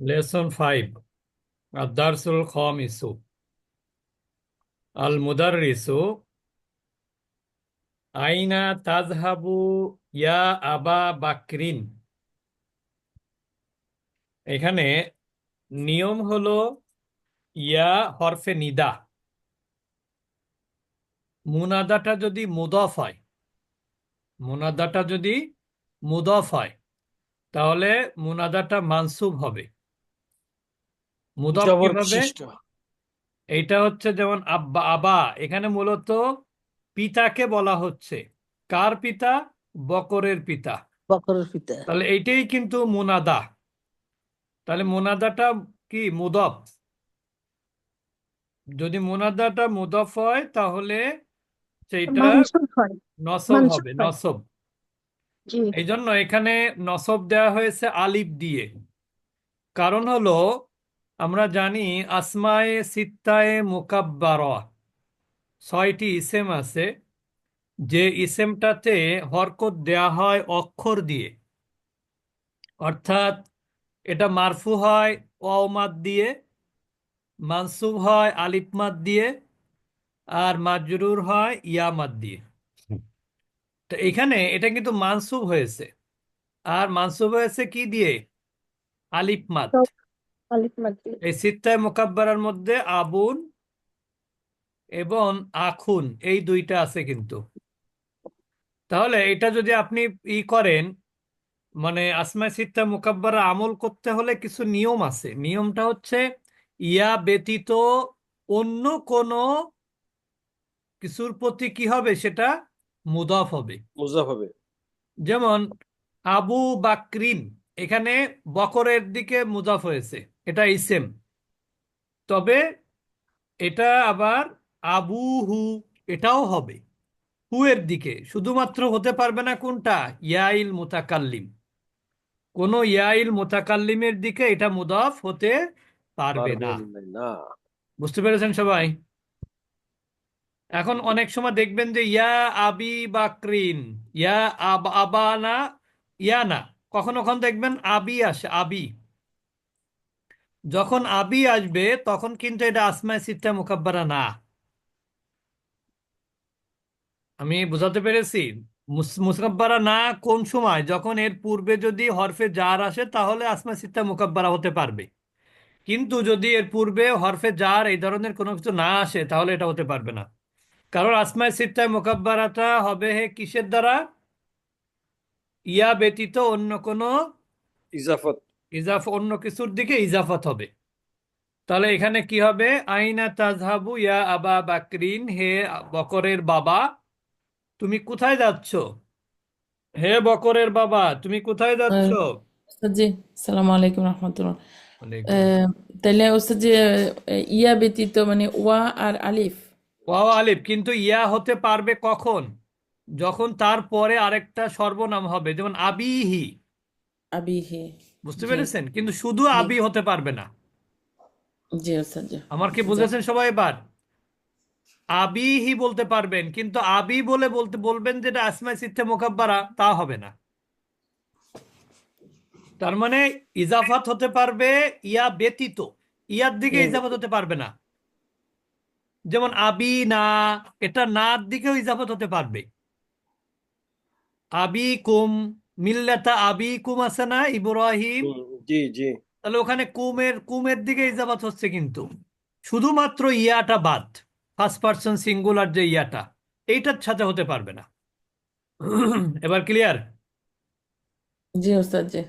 Lesson five আদারসুল খামিসু আল মুদাররিসু আইনা তাজহাবু ইয়া আবা বাকরিন এখানে নিয়ম হলো ইয়া হরফে নিদা। মুনাদাটা যদি মুদফ হয়, মুনাদাটা যদি মুদফ হয়, তাহলে মুনাদাটা মানসুব হবে। মুদফ জবর কীভাবে? বিশিষ্ট হচ্ছে যেমন আব্বা আবা। এখানে মূলত পিতাকে বলা হচ্ছে। কার পিতা? বকরের পিতা। বকরের পিতা। তাহলে এইটাই কিন্তু মোনাদা। তাহলে মোনাদাটা কি? মুদফ। যদি মোনাদাটা মুদফ হয় তাহলে সেইটা নসব হবে নসব। এই জন্য এখানে নসব দেওয়া হয়েছে আলিফ দিয়ে। কারণ হলো আমরা জানি আসমায়ে সিত্তায়ে মুকাব্বারা। ছয়টি ইসেম আছে। যে ইসেমটাতে হরকত দেয়া হয় অক্ষর দিয়ে। অর্থাৎ এটা মারফু হয় ওয়াওমাদ দিয়ে মানসুব হয় আলিফ মাদ দিয়ে আর মাজরুর হয় ইয়ামাদ দিয়ে। তো এখানে এটা কিন্তু মানসুব হয়েছে। আর মানসুব হয়েছে কি দিয়ে? আলিফ মাদ তো- আলিফ এই সিত্তায় মোকাব্বারার মধ্যে আবুন এবং আখুন এই দুইটা আছে কিন্তু। তাহলে এটা যদি আপনি ই করেন মানে আসমায় সিত্তা মোকাব্বারা আমল করতে হলে কিছু নিয়ম আছে। নিয়মটা হচ্ছে ইয়া ব্যতীত অন্য কোনো কিছুর প্রতি কি হবে? সেটা মুদাফ হবে। মুজাফ হবে। যেমন আবু বাকরিন এখানে বকরের দিকে মুদাফ হয়েছে। এটা ইসেম তবে এটা আবার আবু হু এটাও হবে। হু এর দিকে শুধুমাত্র হতে পারবে না কোনটা? ইয়াইল মুতাকাল্লিম। কোন ইয়াইল মোতাকাল্লিমের দিকে এটা মুদাফ হতে পারবে না। বুঝতে পেরেছেন সবাই? এখন অনেক সময় দেখবেন যে ইয়া আবি বাকরিন ইয়া আব আবানা ইয়া না কখনো কখন দেখবেন? আবি আসে আবি। যখন আবি আসবে, তখন কিন্তু এটা আসমায় সিত্তা মুকাব্বারা না। আমি বুঝাতে পেরেছি? মুস- মুকাব্বারা না কোন সময়? যখন এর পূর্বে যদি হরফে জার আসে, তাহলে আসমায় সিত্তা মুকাব্বারা হতে পারবে। কিন্তু যদি এর পূর্বে হরফে জার এই ধরনের কোনো কিছু না আসে, তাহলে এটা হতে পারবে না। কারণ আসমায় সিত্তায় মোকাব্বারাটা হবে হে কিসের দ্বারা? ইয়া ব্যতীত অন্য কোনো? ইজাফত। ইজাফ অন্য কিছুর দিকে ইজাফাত হবে। তাহলে এখানে কি হবে? আইনা তাজহাবু ইয়া আবা বাকরিন হে বকরের বাবা তুমি কোথায় যাচ্ছ? হে বকরের বাবা তুমি কোথায় যাচ্ছ? জি সালাম আলাইকুম রহমতুল্লাহ। ওয়ালাইকুম ওস্তাদ জি ইয়া ব্যতীত মানে ওয়া আর আলিফ? ওয়াও আলিফ কিন্তু ইয়া হতে পারবে কখন? যখন তারপরে আরেকটা সর্বনাম হবে যেমন আবিহি। আবিহি। বুঝতে পেরেছেন? কিন্তু শুধু আবি হতে পারবে না। জি জি। আমার কি বুঝেছেন সবাই এবার? আবিহি বলতে পারবেন কিন্তু আবি বলে বলতে বলবেন যেটা আসমাই সিদ্ধে মোকাব্বারা তা হবে না। তার মানে ইজাফাত হতে পারবে ইয়া ব্যতীত। ইয়ার দিকে ইজাফত হতে পারবে না। যেমন আবি না এটা নার দিকেও ইজাফত হতে পারবে। আবি কুম মিল্লাতা আবি কুম আছে না ইব্রাহিম। হুম, জি জি। তাহলে ওখানে কুমের কুমের দিকে ইজাফত হচ্ছে কিন্তু। শুধুমাত্র ইয়াটা বাদ ফার্স্ট পার্সন সিঙ্গুলার যে ইয়াটা এইটার সাথে হতে পারবে না। এবার ক্লিয়ার জি ওস্তাদ জি।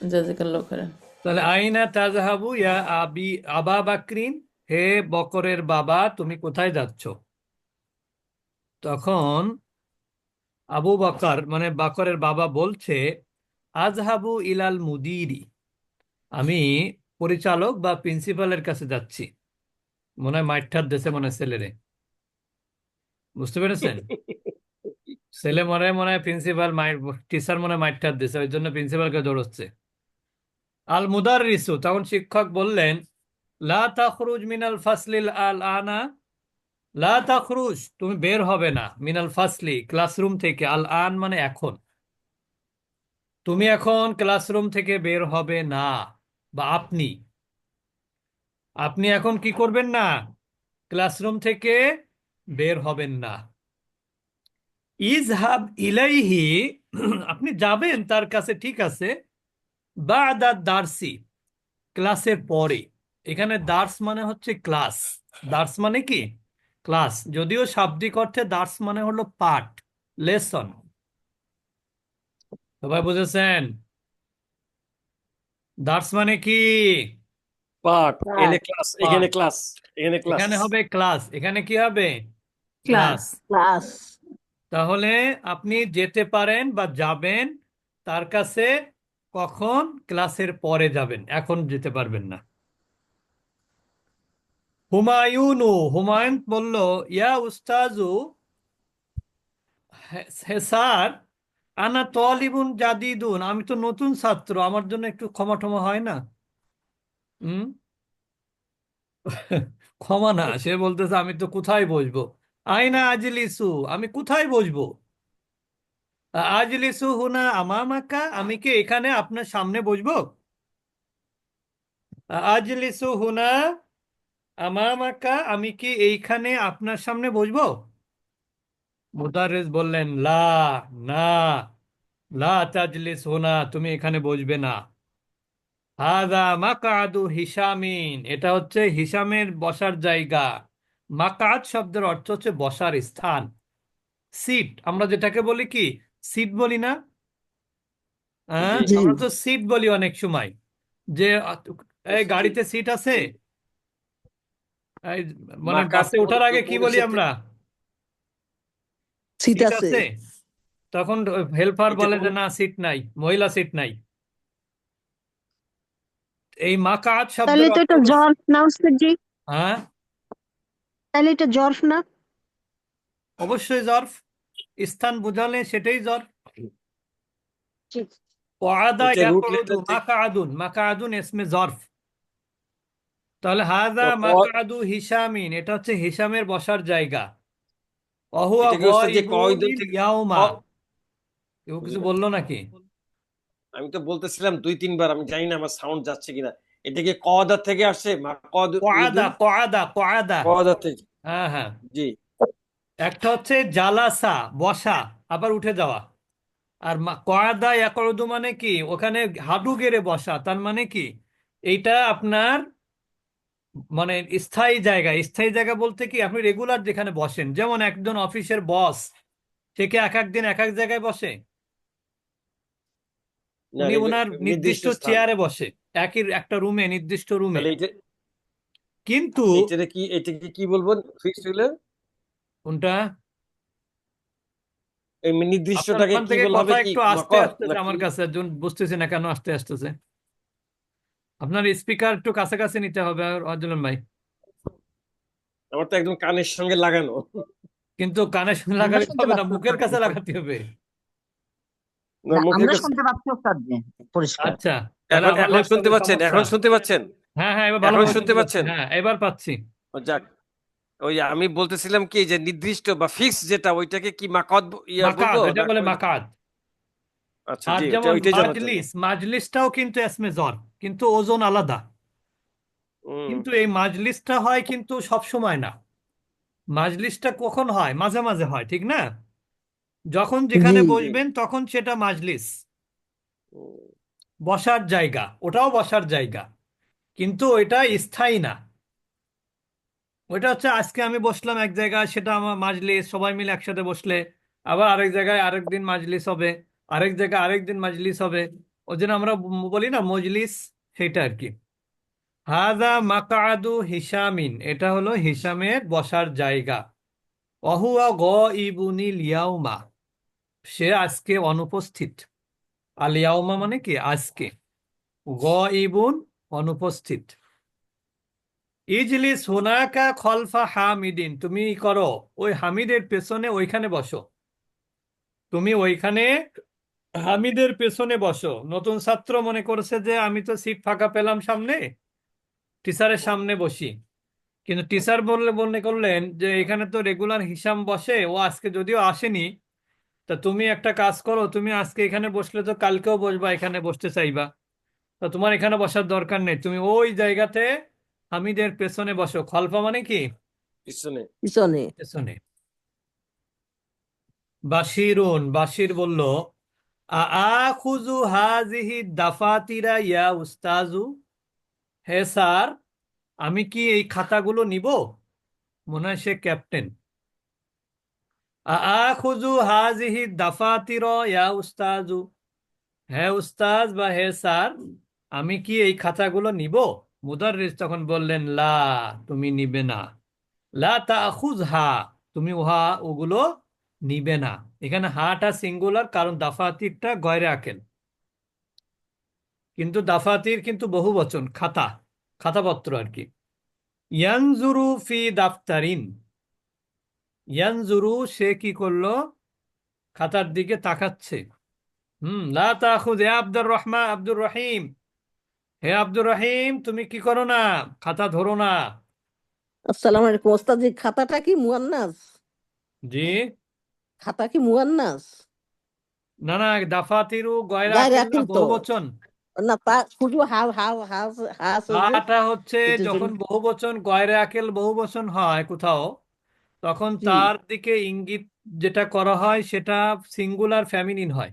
জাজাকাল্লাহ খাইরান। তাহলে আইনা তাজহাবু ইয়া আবি আবা বাকরিন হে বকরের বাবা তুমি কোথায় যাচ্ছ? তখন আবু বকর মানে বকরের বাবা বলছে, আজহাবু ইলাল মুদিরি, আমি পরিচালক বা প্রিন্সিপালের কাছে যাচ্ছি। মনে হয় মাইঠার দেশে মনে হয় ছেলেরে বুঝতে পেরেছেন? ছেলে মনে মনে হয় প্রিন্সিপাল টিচার মনে হয় মাইঠার দেশে, ওই জন্য প্রিন্সিপালকে দৌড়চ্ছে। আল মুদার রিসু তখন শিক্ষক বললেন, লা তাখরুজ মিনাল ফাসলিল আল আনা লা তাখরুজ, তুমি বের হবে না, মিনাল ফাসলি, ক্লাসরুম থেকে, আল আন মানে এখন। তুমি এখন ক্লাসরুম থেকে বের হবে না, বা আপনি। আপনি এখন কি করবেন না? ক্লাসরুম থেকে বের হবেন না। ইজহাব ইলাইহি, আপনি যাবেন, তার কাছে ঠিক আছে। বা দা দার্সি, ক্লাসের পরে। এখানে দার্স মানে হচ্ছে ক্লাস। দার্স মানে কি? ক্লাস যদিও শাব্দিক অর্থে দার্স মানে হলো পাঠ লেসন। সবাই বুঝেছেন? দার্স মানে কি? পাঠ। এখানে ক্লাস এখানে ক্লাস এখানে ক্লাস। এখানে হবে ক্লাস এখানে কি হবে? ক্লাস। ক্লাস। তাহলে আপনি যেতে পারেন বা যাবেন তার কাছে কখন ক্লাসের পরে যাবেন এখন যেতে পারবেন না। হুমায়ুনু, হুমায়ুন বলল, ইয়া উস্তাজু, হে হে স্যার, আনা তলিবুন জাদিদুন, আমি তো নতুন ছাত্র, আমার জন্য একটু ক্ষমা টমা হয় না? হুম? ক্ষমা না, সে বলতেছে, আমি তো কোথায় বসবো? আয়না আজলিসু, আমি কোথায় বসবো? আজলিসু হুনা আমামাকা, আমি কি এখানে আপনার সামনে বসবো? আজলিসু হুনা আমামাকা আমি কি এইখানে আপনার সামনে বসবো? মুদারিস বললেন লা না লা তাজলিস হুনা তুমি এখানে বসবে না। হাদা মাকাদু হিসামিন এটা হচ্ছে হিসামের বসার জায়গা। মাকাদ শব্দের অর্থ হচ্ছে বসার স্থান। সিট আমরা যেটাকে বলি কি? সিট বলি না? হ্যাঁ জি। আমরা তো সিট বলি অনেক সময়। যে এই গাড়িতে সিট আছে? মানে বাসে ওঠার আগে কি বলি আমরা? সিট সিট আছে। আছে? তখন হেল্পার এটা বলে যে না সিট নাই মহিলা সিট নাই। এই মাকাদ তাহলে শব্দের তো এটা জর্ফ না উস্তাদ জি? হ্যাঁ? তাহলে এটা জর্ফ না? অবশ্যই জর্ফ স্থান বোঝালে সেটাই জর্ফ ওয়াদা থেকে- মাকাদুন মাকাদুন ইসমে জর্ফ তাহলে ক- মাকাদু হিসামিন এটা হচ্ছে হিসামের বসার জায়গা। অহুয়া এটা কি যে কয়দিন থেকে- ইয়াউমা। কেউ কিছু বলল নাকি? আমি তো বলতেছিলাম দুই তিনবার আমি জানি না আমার সাউন্ড যাচ্ছে কিনা। এটা কি কদা থেকে আসছে? মা কদ কোয়াদা কোয়াদা কোয়াদা। কদা থেকে? হ্যাঁ হ্যাঁ। জি। একটা হচ্ছে জালাসা বসা আবার উঠে যাওয়া। আর মা- কয়াদা ইয়াকরুদু মানে কি? ওখানে হাঁটু গেড়ে বসা তার মানে কি? এইটা আপনার মানে স্থায়ী জায়গা স্থায়ী জায়গা বলতে কি আপনি রেগুলার যেখানে বসেন যেমন একজন অফিসের বস সে কি এক এক দিন এক এক জায়গায় বসে? উনি ওনার নির্দিষ্ট। চেয়ারে বসে একই একটা রুমে নির্দিষ্ট রুমে এটা কিন্তু এটাকে কি এটাকে কি বলব? কোনটা? নির্দিষ্টটাকে কি বলা হবে কি আস্তে আমার কাছে একজন বুঝতেছি না কেন আস্তে আসতেছে আপনার স্পিকার একটু কাছাকাছি নিতে হবে অজলন ভাই। আমার তো একদম কানের সঙ্গে লাগানো। কিন্তু কানের সঙ্গে লাগালে হবে না মুখের কাছে লাগাতে হবে। না, মুখের আমরা কাছে শুনতে পাচ্ছি ওস্তাদ পরিষ্কার। আচ্ছা এখন শুনতে পাচ্ছেন এখন শুনতে পাচ্ছেন? হ্যাঁ হ্যাঁ এবার এখন শুনতে পাচ্ছেন? হ্যাঁ এবার পাচ্ছি। যাক ওই আমি বলতেছিলাম কি যে নির্দিষ্ট বা ফিক্স যেটা ওইটাকে কি মাকাদ ব- ইয়া মাকাদ বলব এটা বলে মাকাদ। আচ্ছা জি ওইটাই মাজলিস মাজলিসটাও কিন্তু এসমে জ্বর। কিন্তু ওজন আলাদা। কিন্তু এই মাজলিসটা হয় কিন্তু সব সময় না। মাজলিসটা কখন হয়? মাঝে মাঝে হয় ঠিক না? যখন যেখানে। বসবেন তখন সেটা মাজলিস। বসার জায়গা ওটাও বসার জায়গা। কিন্তু ওইটা স্থায়ী না। ওইটা হচ্ছে আজকে আমি বসলাম এক জায়গায় সেটা আমার মাজলিস সবাই মিলে একসাথে বসলে। আবার আরেক জায়গায় আরেক দিন মাজলিস হবে আরেক জায়গায় আরেক দিন মাজলিস হবে। ওই জন্য আমরা বলি না মজলিস সেটা আর কি। হাদা মাকাদু হিসামিন এটা হলো হিসামের বসার জায়গা। অহুয়া গ ইবুনিল ইয়াউমা, সে আজকে অনুপস্থিত। আল ইয়াউমা মানে কি? আজকে। গ ইবুন অনুপস্থিত। ইজলিস হুনাকা খলফা হামিদিন, তুমি করো, ওই হামিদের পেছনে ওইখানে বসো। তুমি ওইখানে হামিদের পেছনে বসো। নতুন ছাত্র মনে করছে যে আমি তো সিট ফাঁকা পেলাম সামনে টিচারের সামনে বসি। কিন্তু টিচার বললে মনে করলেন যে এখানে তো রেগুলার হিসাম বসে ও আজকে যদিও আসেনি তা তুমি একটা কাজ করো তুমি আজকে এখানে বসলে তো কালকেও বসবা এখানে বসতে চাইবা। তো তোমার এখানে বসার দরকার নেই তুমি ওই জায়গাতে হামিদের পেছনে বসো। খলফা মানে কি? পিছনে। পিছনে। পেছনে। বাশিরুন বাশির বলল আখুজু হাজিহি দাফাতিরা ইয়া উস্তাজু হে স্যার আমি কি এই খাতাগুলো নিব? মনে হয় সে ক্যাপ্টেন। আখুজু হাজিহি দাফাতির ইয়া উস্তাজু হে উস্তাজ বা হে স্যার, আমি কি এই খাতাগুলো নিব? মুদাররিস তখন বললেন, লা, তুমি নিবে না। লা তাখুজ হা তুমি উহা, ওগুলো নিবে না। এখানে হাটা সিঙ্গুলার কারণ দাফাতিরটা গয়রে আকেল কিন্তু দাফাতির কিন্তু বহু বচন খাতা খাতাপত্র আর কি। ইয়ানজুরু ফি দাফতারিন। ইয়ানজুরু সে কি করল? খাতার দিকে তাকাচ্ছে। হুম লা হে আব্দুর রহমান আব্দুর রহিম। হে আব্দুর রহিম তুমি কি করো না? খাতা ধরো না। আসসালামু আলাইকুম। ওস্তাদ খাতাটা কি মুয়ান্নাস? জি। খাতা কি মুয়ান্নাস? না না দাফাতিরু গয়রা গায়রে না আকিল তো। বহুবচন। না তা শুধু হাস হাটা হচ্ছে যখন যদি- বহুবচন গয়রে আকেল বহুবচন হয় কোথাও তখন জি। তার দিকে ইঙ্গিত যেটা করা হয় সেটা সিঙ্গুলার ফ্যামিনিন হয়।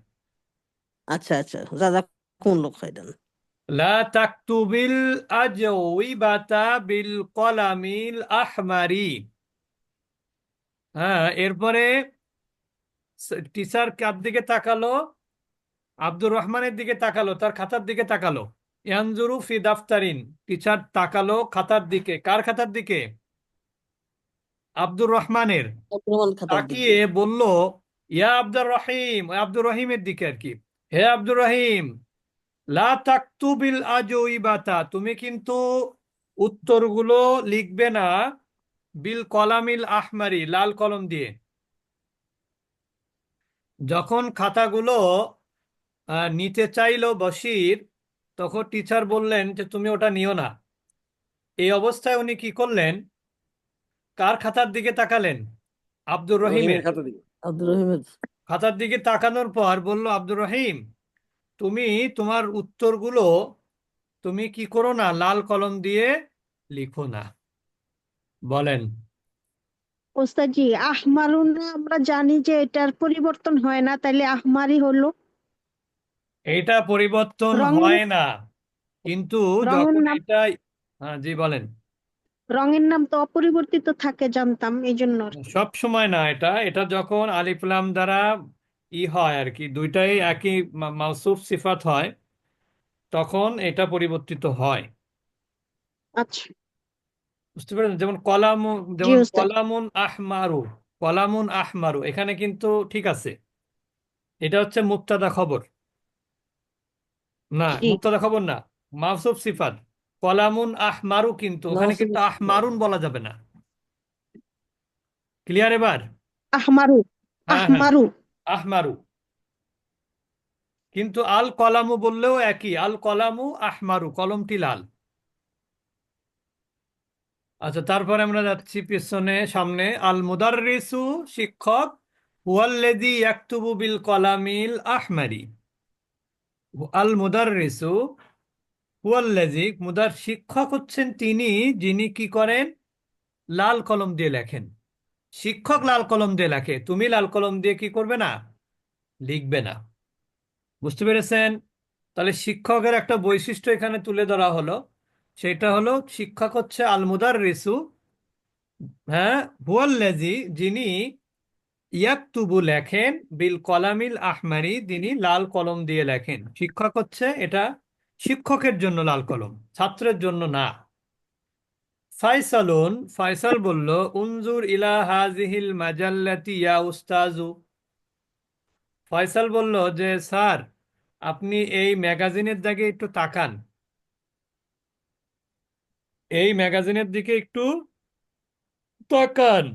আচ্ছা আচ্ছা দাদা কোন লোক খাইলেন লা তাকতুবিল আজউইবাতা বিল কলামিল আহমারি। হ্যাঁ এরপরে টিচার কার দিকে তাকালো? আব্দুর রহমানের দিকে তাকালো তার খাতার দিকে তাকালো। ইয়ানজুরু ফি দাফতারিন টিচার তাকালো খাতার দিকে। কার খাতার দিকে? আব্দুর রহমানের। তাকিয়ে বলল ইয়া আব্দুর রহিম আব্দুর রহিমের দিকে আর কি। হে আব্দুর রহিম লা তাকতুবিল আজউইবাতা তুমি কিন্তু উত্তরগুলো লিখবে না বিল কলামিল আহমারি লাল কলম দিয়ে। যখন খাতাগুলো আহ, নিতে চাইলো বশির তখন টিচার বললেন যে তুমি ওটা নিও না। এই অবস্থায় উনি কি করলেন? কার খাতার দিকে তাকালেন? আব্দুর রহিমের রহিমের। খাতা দিকে। আব্দুর রহিমের। খাতার দিকে তাকানোর পর বলল আব্দুর রহিম তুমি তোমার উত্তরগুলো তুমি কি করো না? লাল কলম দিয়ে লিখো না। বলেন। ওস্তাদজি আহমারুন আমরা জানি যে এটার পরিবর্তন হয় না তাইলে আহমারি হলো। এটা পরিবর্তন রঙের- হয় না কিন্তু রঙের যখন নাম- এটা হ্যাঁ জি বলেন। রঙের নাম তো অপরিবর্তিত থাকে জানতাম এই জন্য আর কি। সব সময় না এটা এটা যখন আলিফ লাম দ্বারা ই হয় আর কি দুইটাই একই মা- মাউসুফ সিফাত হয় তখন এটা পরিবর্তিত হয়। আচ্ছা। বুঝতে পেরেছেন যেমন কলাম জি যেমন ওস্তাদ কলামুন আহমারু কলামুন আহমারু এখানে কিন্তু ঠিক আছে। এটা হচ্ছে মুক্তাদা খবর। না জি। মুক্তাদা খবর না মাউসুফ সিফাত। কলামুন আহমারু কিন্তু ওখানে কিন্তু মাউসুফ আহমারুন বলা যাবে না। ক্লিয়ার এবার? আহমারু হ্যাঁ হ্যাঁ। আহমারু। আহমারু। কিন্তু আল কলামু বললেও একই আল কলামু আহমারু কলমটি লাল। আচ্ছা তারপরে আমরা যাচ্ছি পিছনে, সামনে। আল মুদাররিসু শিক্ষক, হুয়াল্লেযী ইয়াকতুবু বিল কলামিল আহমারি। আল মুদাররিসু হুয়াল্লেযী, মুদার শিক্ষক হচ্ছেন তিনি, যিনি কি করেন? লাল কলম দিয়ে লেখেন। শিক্ষক লাল কলম দিয়ে লেখে। তুমি লাল কলম দিয়ে কি করবে না? লিখবে না। বুঝতে পেরেছেন? তাহলে শিক্ষকের একটা বৈশিষ্ট্য এখানে তুলে ধরা হলো। সেটা হলো শিক্ষক হচ্ছে আলমুদার মুদাররিসু হ্যাঁ হুয়াল্লাজি যিনি ইয়াকতুবু লেখেন, বিল কলামিল আহমারি তিনি লাল কলম দিয়ে লেখেন। শিক্ষক হচ্ছে এটা শিক্ষকের জন্য লাল কলম, ছাত্রের জন্য না। ফাইসালুন ফাইসাল বলল, উনজুর ইলা হাজিহিল মাজাল্লাতি ইয়া উস্তাজু। ফয়সাল বলল যে, স্যার, আপনি এই ম্যাগাজিনের দিকে একটু তাকান। এই ম্যাগাজিনের দিকে একটু তাকান।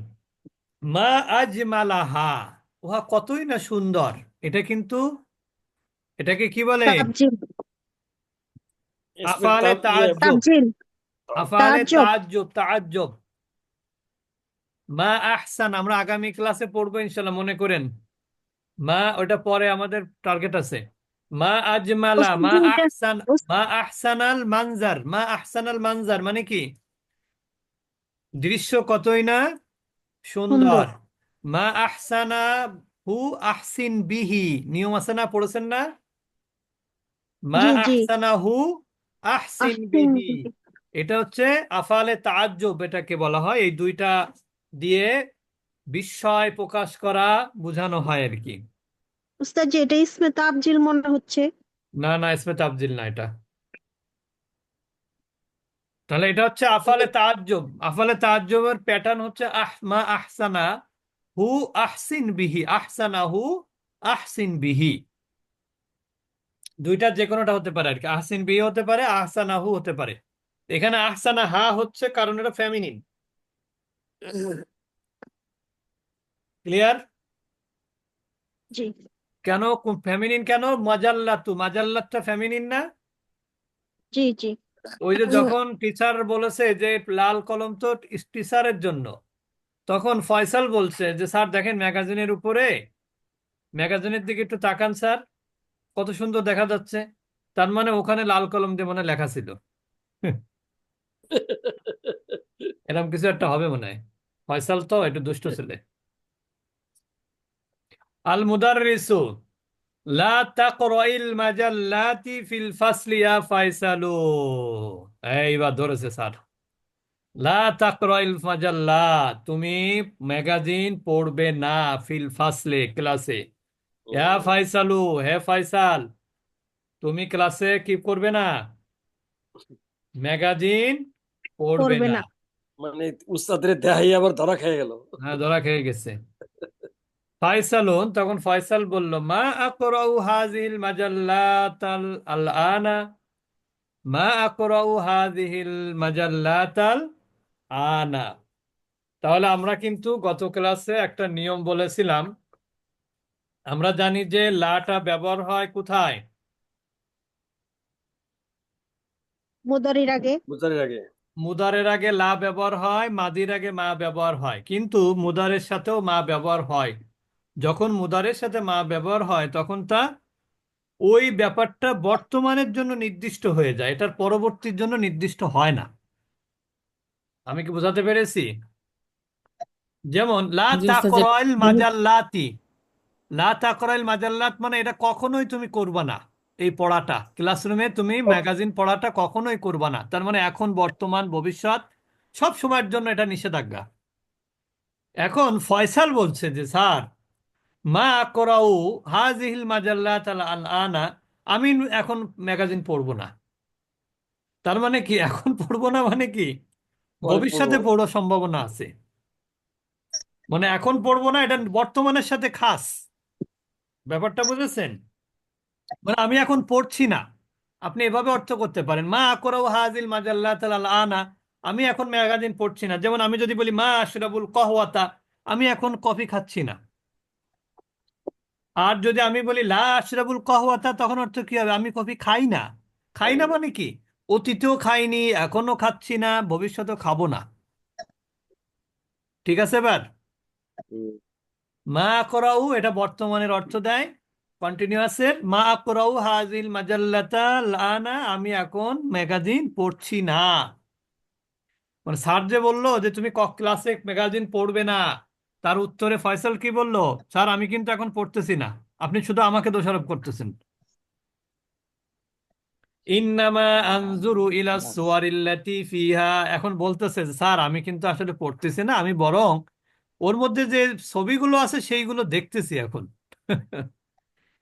মা আজমালাহা উহা কতই না সুন্দর। এটা কিন্তু এটাকে কি বলে? আফালে তাআজ্জুব তাবজিল আফালে তাআজ্জুব। তাআজ্জুব তাআজ্জুব মা আহসান আমরা আগামী ক্লাসে পড়ব ইনশাল্লাহ মনে করেন। মা ওটা পরে আমাদের টার্গেট আছে। মা আজমালা মা আহসান মা আহসানাল মানজার মা আহসানাল মানজার মানে কি? দৃশ্য কতই না? সুন্দর। মা আহসানা হু আহসিন বিহি। নিয়ম আছে না? পড়েছেন না? মা আহসানা হু আহসিন বিহি। এটা হচ্ছে আফালে তাআজ্জুব এটাকে বলা হয়। এই দুইটা দিয়ে বিস্ময় প্রকাশ করা বোঝানো হয় আর কি। ওস্তাদ জি এটা ইসমে তাবজিল মনে হচ্ছে। না না ইসমে তাবজিল না এটা। তাহলে এটা হচ্ছে আফালে তাআজ্জুব। আফালে তাআজ্জুবের প্যাটার্ন হচ্ছে আহ মা আহসানা হু আহসিন বিহি আহসানা হু আহসিন বিহি। দুইটা যে কোনোটা হতে পারে আর কি। আহসিন বিহি হতে পারে আহসানা হু হতে পারে। এখানে আহসানা হা হচ্ছে কারণ এটা ফেমিনিন ক্লিয়ার জি। কেন? ফেমিনিন কেন? মাজাল্লাতু। মাজাল্লাতটা ফেমিনিন না? জি জি। ওই যে যখন টিচার বলেছে যে লাল কলম তো টিচারের জন্য। তখন ফয়সাল বলছে যে স্যার দেখেন ম্যাগাজিনের উপরে ম্যাগাজিনের দিকে একটু তাকান স্যার। কত সুন্দর দেখা যাচ্ছে। তার মানে ওখানে লাল কলম দিয়ে মনে হয় লেখা ছিল। এরকম কিছু একটা হবে মনে হয়। ফয়সাল তো একটু দুষ্ট ছেলে। আল মুদাররিসু লা তাকরাইল মাজাল্লাতি ফিল ফাসলি ইয়া ফায়সালু এইবার ধরেছে স্যার লা তাকরাইল তুমি ম্যাগাজিন পড়বে না ফিল ফাসলে ক্লাসে ইয়া ফায়সালু হে ফায়সাল তুমি ক্লাসে কি করবে না ম্যাগাজিন পড়বে না না। মানে উস্তাদের দেহাই আবার ধরা খেয়ে গেল। হ্যাঁ ধরা খেয়ে গেছে। ফায়সালুন তখন ফয়সাল বলল মা আকরাউ হাজিল মাজাল্লাত আল আনা মা আকরাউ হাজিহিল মাজাল্লাত আল আনা? তাহলে আমরা কিন্তু গত ক্লাসে একটা নিয়ম বলেছিলাম। আমরা জানি যে লাটা ব্যবহার হয় কোথায়? মুদারির আগে। বুঝারের আগে। মুদারের আগে লা ব্যবহার হয় মাদির আগে মা ব্যবহার হয়। কিন্তু মুদারের সাথেও মা ব্যবহার হয়। যখন মুদারের সাথে মা ব্যবহার হয় তখন তা ওই ব্যাপারটা বর্তমানের জন্য নির্দিষ্ট হয়ে যায়। এটার পরবর্তীর জন্য নির্দিষ্ট হয় না। আমি কি বোঝাতে পেরেছি? যেমন লা মাজাল্লাতি। মাজাল্লাত মানে এটা কখনোই তুমি করবা না এই পড়াটা। ক্লাসরুমে তুমি ম্যাগাজিন পড়াটা কখনোই করবা না। তার মানে এখন বর্তমান ভবিষ্যৎ সব সময়ের জন্য এটা নিষেধাজ্ঞা। এখন ফয়সাল বলছে যে স্যার মা করাউ হাজিহিল মাজাল্লাত আল আল আনা আমি এখন ম্যাগাজিন পড়ব না। তার মানে কি? এখন পড়ব না মানে কি? ভবিষ্যতে পড়ার সম্ভাবনা আছে। মানে এখন পড়ব না এটা বর্তমানের সাথে খাস। ব্যাপারটা বুঝেছেন? মানে আমি এখন পড়ছি না। আপনি এভাবে অর্থ করতে পারেন। মা আকরাউ হাজিল মাজাল্লাত আল আনা আমি এখন ম্যাগাজিন পড়ছি না। যেমন আমি যদি বলি মা আশরাবুল কহওয়াতা আমি এখন কফি খাচ্ছি না। আর যদি আমি বলি লা আশরাবুল কহওয়াতা তখন অর্থ কি হবে? আমি কফি খাই না। খাই না মানে কি? অতীতেও খাইনি এখনও খাচ্ছি না ভবিষ্যতেও খাব না। ঠিক আছে এবার? মা করাউ এটা বর্তমানের অর্থ দেয়। কন্টিনিউয়াসের মা করাউ হাজিল মাজাল্লাতা লানা আমি এখন ম্যাগাজিন পড়ছি না। মানে স্যার যে বলল যে তুমি ক ক্লাসে ম্যাগাজিন পড়বে না। তার উত্তরে ফয়সাল কি বলল? স্যার, আমি কিন্তু এখন পড়তেছি না। আপনি শুধু আমাকে দোষারোপ করতেছেন। আনজুরু ইলা ফিহা। এখন বলতেছে, স্যার, আমি কিন্তু আসলে পড়তেছি না, আমি বরং ওর মধ্যে যে ছবিগুলো আছে সেইগুলো দেখতেছি এখন।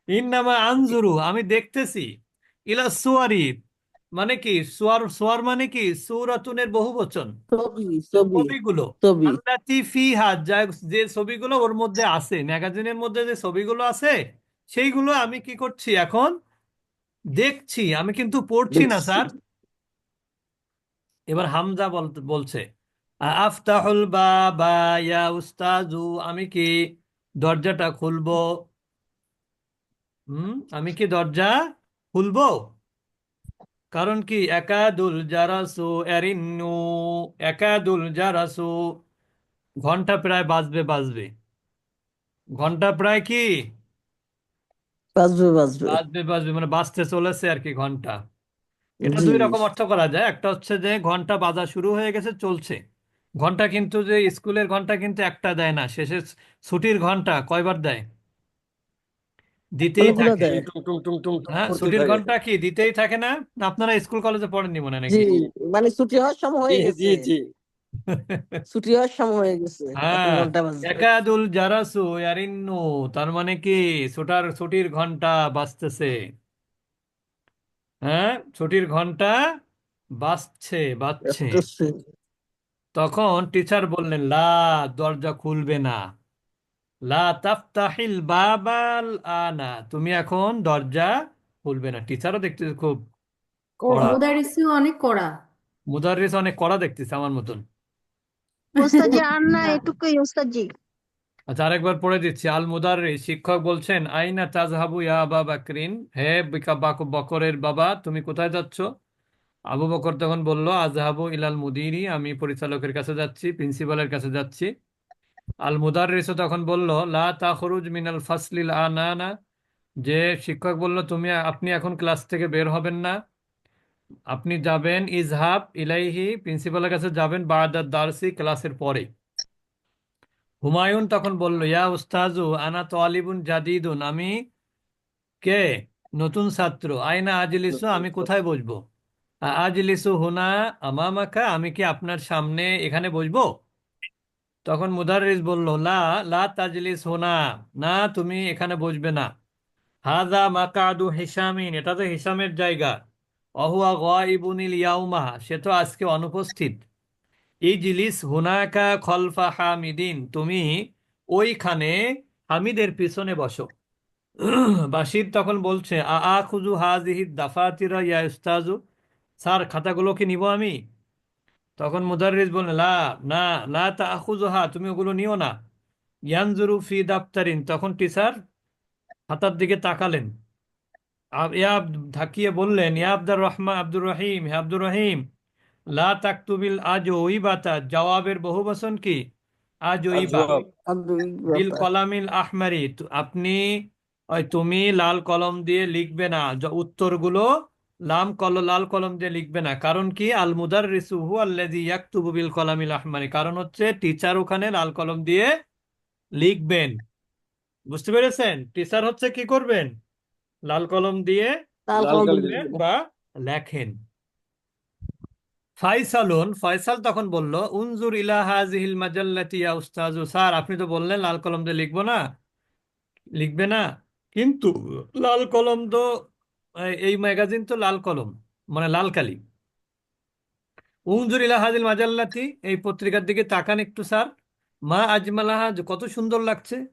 ইন্নামা আনজুরু, আমি দেখতেছি। ইলা সুয়ারি মানে কি? সোয়ার সোয়ার মানে কি? সুরাতুনের বহুবচন। ছবি ছবি ছবিগুলো। ফিহা যে ছবিগুলো ওর মধ্যে আছে ম্যাগাজিনের মধ্যে যে ছবিগুলো আছে সেইগুলো আমি কি করছি এখন? দেখছি আমি কিন্তু পড়ছি না স্যার। এবার হামজা বলছে আফতাহুল বাবা ইয়া উস্তাজু আমি কি দরজাটা খুলবো? হুম আমি কি দরজা খুলবো? কারণ কি? একাদুল জারাসু এরিন্নু একাদুল জারাসু। ঘণ্টা প্রায় বাজবে বাজবে। ঘণ্টা প্রায় কি? বাজবে বাজবে। বাজবে বাজবে মানে বাজতে চলেছে আর কি ঘণ্টা এটা দুই রকম অর্থ করা যায়। একটা হচ্ছে যে ঘণ্টা বাজা শুরু হয়ে গেছে চলছে। ঘণ্টা কিন্তু যে স্কুলের ঘণ্টা কিন্তু একটা দেয় না। শেষে ছুটির ঘণ্টা কয়বার দেয়? দিতেই থাকে। দেয়। টুং টুং টুং টুং টুং হ্যাঁ ছুটির ঘণ্টা কি দিতেই থাকে না? আপনারা স্কুল কলেজে পড়েননি মনে নাকি? মানে ছুটি হওয়ার সময় হয়ে জি গেছে। জি ছুটি হওয়ার সময় হয়ে গেছে। হ্যাঁ। ঘণ্টা একাদুল জারাসু ইয়ারিন্নু তার মানে কি? ছুটার ছুটির ঘণ্টা বাজতেছে। হ্যাঁ ছুটির ঘণ্টা বাজছে বাজছে। তখন টিচার বললেন লা দরজা খুলবে না। লা তাফতাহিল বাবাল আনা। তুমি এখন দরজা খুলবে না। টিচারও দেখতেছে খুব কড়া। মুদারিসও অনেক কড়া। মুদাররিস অনেক কড়া দেখতেছে আমার মতন। ওস্তাদজি আর না এটুকুই ওস্তাদজি আচ্ছা আরেকবার পড়ে দিচ্ছি। আল মুদাররিস শিক্ষক বলছেন আইনা তাজহাবু ইয়া আবা বাকরিন? হে বিকা বাক বকরের বাবা তুমি কোথায় যাচ্ছ? আবু বকর তখন বলল আজহাবু ইলাল মুদিরি আমি পরিচালকের কাছে যাচ্ছি প্রিন্সিপালের কাছে যাচ্ছি। আল মুদাররিসও তখন বলল, লা তাখরুজ মিনাল ফাসলিল আনানা যে শিক্ষক বলল, তুমি, আপনি এখন ক্লাস থেকে বের হবেন না। আপনি যাবেন ইজহাব ইলাইহি, প্রিন্সিপালের কাছে যাবেন বাদাদ দারসি ক্লাসের পরে। হুমায়ুন তখন বলল, ইয়া উস্তাজু, আনা তালিবুন জাদিদুন। আমি কে? নতুন ছাত্র। আইনা আজলিসু? আমি কোথায় বসবো? আজলিসু হুনা আমামাকা? আমি কি আপনার সামনে এখানে বসবো? তখন মুদারিস বলল, লা লা তাজলিস হুনা, না, তুমি এখানে বসবে না। হাজা মাকাদু হিসামিন এটা তো হিসামের জায়গা। অহুয়া গাইবুনিল ইয়াউমা, সে তো আজকে অনুপস্থিত। ইজলিস হুনাকা খলফা হামিদিন, তুমি ওইখানে হামিদের পিছনে বসো। বাসির তখন বলছে আ আখুজু হাজিহি দাফাতিরা ইয়া উস্তাজু? স্যার, খাতাগুলো কি নিব আমি? তখন মুদাররিস বললেন লা না লা তা আখুজুহা তুমি ওগুলো নিও না। ইয়ানজুরু ফি দাফতারিন তখন টিচার খাতার দিকে তাকালেন। ধাকিয়ে বললেন ইয়া আব্দুর রহমান আব্দুর রহিম হে আব্দুর রহিম লা তাকতুবিল আজ ওইবাতা জওয়াবের বহু বচন কি আজ ওইবা বিল কলামিল আহমারি আপনি ওই তুমি লাল কলম দিয়ে লিখবে না উত্তরগুলো লাম কল লাল কলম দিয়ে লিখবে না। কারণ কি? আল মুদাররিসু হু আল্লাযী ইয়াকতুবু বিল কলামিল আহমারি কারণ হচ্ছে টিচার ওখানে লাল কলম দিয়ে লিখবেন। বুঝতে পেরেছেন? টিচার হচ্ছে কি করবেন? লাল কলম দিয়ে লিখবেন বা লেখেন। ফাইসালুন ফয়সাল তখন বলল উনজুর ইলা হাজিহিল মাজাল্লাতি ইয়া উস্তাজু। স্যার আপনি তো বললেন লাল কলম দিয়ে লিখব না। লিখবে না। কিন্তু লাল কলম তো এই- ম্যাগাজিন তো লাল কলম মানে লাল কালি। উনজুর হাজিল মাজাল্লাতি, এই পত্রিকার দিকে তাকান একটু, স্যার। মা আজমালাহা কত সুন্দর লাগছে।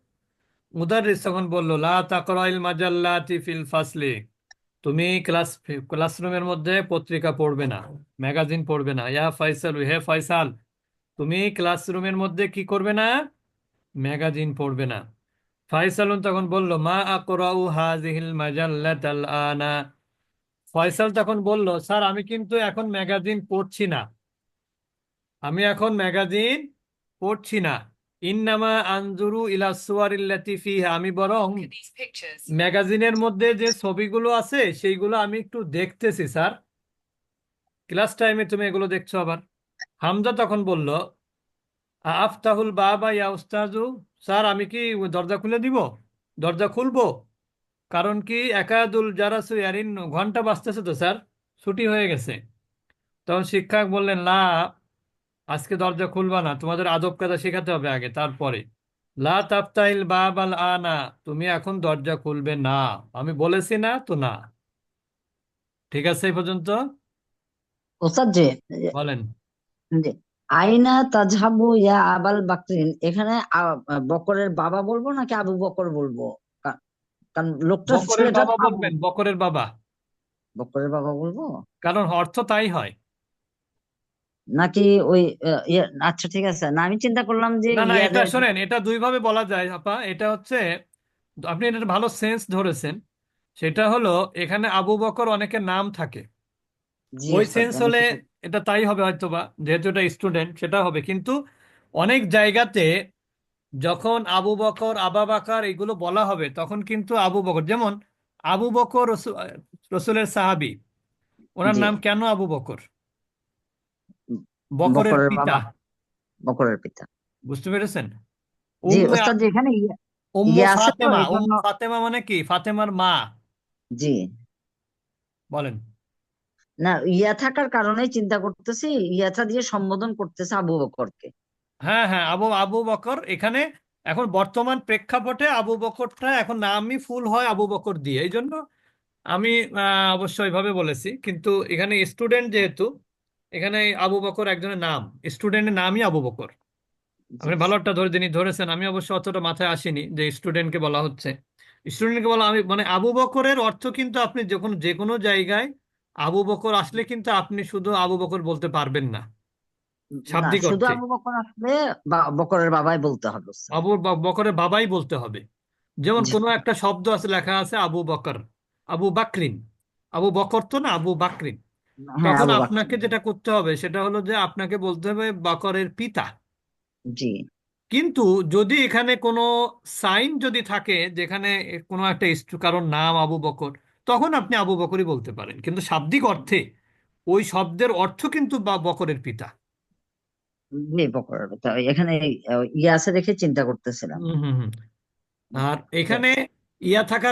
মুদাররিস তখন বলল, লা তাকরাইল মাজাল্লাতি ফিল ফাসলি। তুমি ক্লাস, ক্লাসরুমের মধ্যে পত্রিকা পড়বে না, ম্যাগাজিন পড়বে না। ইয়া ফয়সাল হে ফয়সাল তুমি ক্লাসরুমের মধ্যে কি করবে না? ম্যাগাজিন পড়বে না। ফয়সালুন তখন বলল মা আকরাউ হাজিহিল মাজাল্লাতাল আনা। ফয়সাল তখন বলল স্যার আমি কিন্তু এখন ম্যাগাজিন পড়ছি না। আমি এখন ম্যাগাজিন পড়ছি না। ইন্নামা আনজুরু ইলা সুয়ারিল্লাতি ফিহা। আমি বরং ম্যাগাজিনের মধ্যে যে ছবিগুলো আছে সেইগুলো আমি একটু দেখতেছি স্যার। ক্লাস টাইমে তুমি এগুলো দেখছ আবার। হামজা তখন বলল "আ- আফতাহুল বাবা ইয়া উস্তাজু স্যার আমি কি দরজা খুলে দিব? দরজা খুলবো? কারণ কি একাদুল যারা ইয়ারিন ঘণ্টা বাজতেছে তো স্যার ছুটি হয়ে গেছে। তখন শিক্ষক বললেন লা আজকে দরজা খুলবা না তোমাদের আদব কায়দা শেখাতে হবে আগে তারপরে। লা তাফতাহিল বাবাল আনা তুমি এখন দরজা খুলবে না। আমি বলেছি না তো না। ঠিক আছে এই পর্যন্ত? ওস্তাদ যে বলেন। যে আইনা তাজহাবু ইয়া আবাল বাকরিন। এখানে বকরের বাবা বলব নাকি আবু বকর বলব? কারণ লোকটা বকরের বাবা বলবেন বকরের বাবা। বকরের বাবা বলব? কারণ অর্থ তাই হয়। নাকি ওই ইয়ে আচ্ছা ঠিক আছে। না আমি চিন্তা করলাম যে না না এটা শোনেন এটা দুইভাবে বলা যায় আপা এটা হচ্ছে আপনি এটা ভালো সেন্স ধরেছেন। সেটা হলো এখানে আবু বকর অনেকের নাম থাকে। ওই সেন্স হলে এটা তাই হবে হয়তোবা যেহেতু এটা স্টুডেন্ট সেটা হবে। কিন্তু অনেক জায়গাতে যখন আবু বকর আবা বাকার এগুলো বলা হবে তখন কিন্তু আবু বকর যেমন আবু বকর রসুলের সাহাবি ওনার নাম কেন আবু বকর? বকরের পিতা। বকরের পিতা। বুঝতে পেরেছেন? এখানে ফাতেমা ফাতেমা মানে কি? ফাতেমার মা। জি। বলেন। না ইয়া থাকার কারণে চিন্তা করতেছি ইয়াটা দিয়ে সম্বোধন করতেছে আবু বকরকে। হ্যাঁ হ্যাঁ আবু আবু বকর এখানে এখন বর্তমান প্রেক্ষাপটে আবু বকরটা এখন নামই ফুল হয় আবু বকর দিয়ে। এই জন্য আমি অবশ্য এইভাবে বলেছি কিন্তু এখানে স্টুডেন্ট যেহেতু এখানে আবু বকর একজনের নাম স্টুডেন্টের নামই আবু বকর। আপনি ভালো একটা ধরে যিনি ধরেছেন আমি অবশ্য অতটা মাথায় আসিনি যে স্টুডেন্টকে বলা হচ্ছে। স্টুডেন্টকে বলা আমি মানে আবু বকরের অর্থ কিন্তু আপনি যখন যে কোনো জায়গায় আবু বকর আসলে কিন্তু আপনি শুধু আবু বকর বলতে পারবেন না। শাব্দিক শুধু অর্থে। আবু বকর আসলে বা- বকরের বাবাই বলতে হবে আবু বা- বকরের বাবাই বলতে হবে। যেমন জি। কোনো একটা শব্দ আছে লেখা আছে আবু বকর আবু বাকরিন। আবু বকর তো না আবু বাকরিন। হ্যাঁ তখন আবু বকর আপনাকে যেটা করতে হবে সেটা হলো যে আপনাকে বলতে হবে বকরের পিতা। জি। কিন্তু যদি এখানে কোনো সাইন যদি থাকে যেখানে কোনো একটা ইস্টু কারোর নাম আবু বকর তখন আপনি আবু বকরই বলতে পারেন। কিন্তু শাব্দিক অর্থে ওই শব্দের অর্থ কিন্তু বা বকরের পিতা। জি বকরের পিতা। এখানে ইয়া আছে দেখে চিন্তা করতেছিলাম। হুম হুম হুম। আর এখানে ইয়া থাকার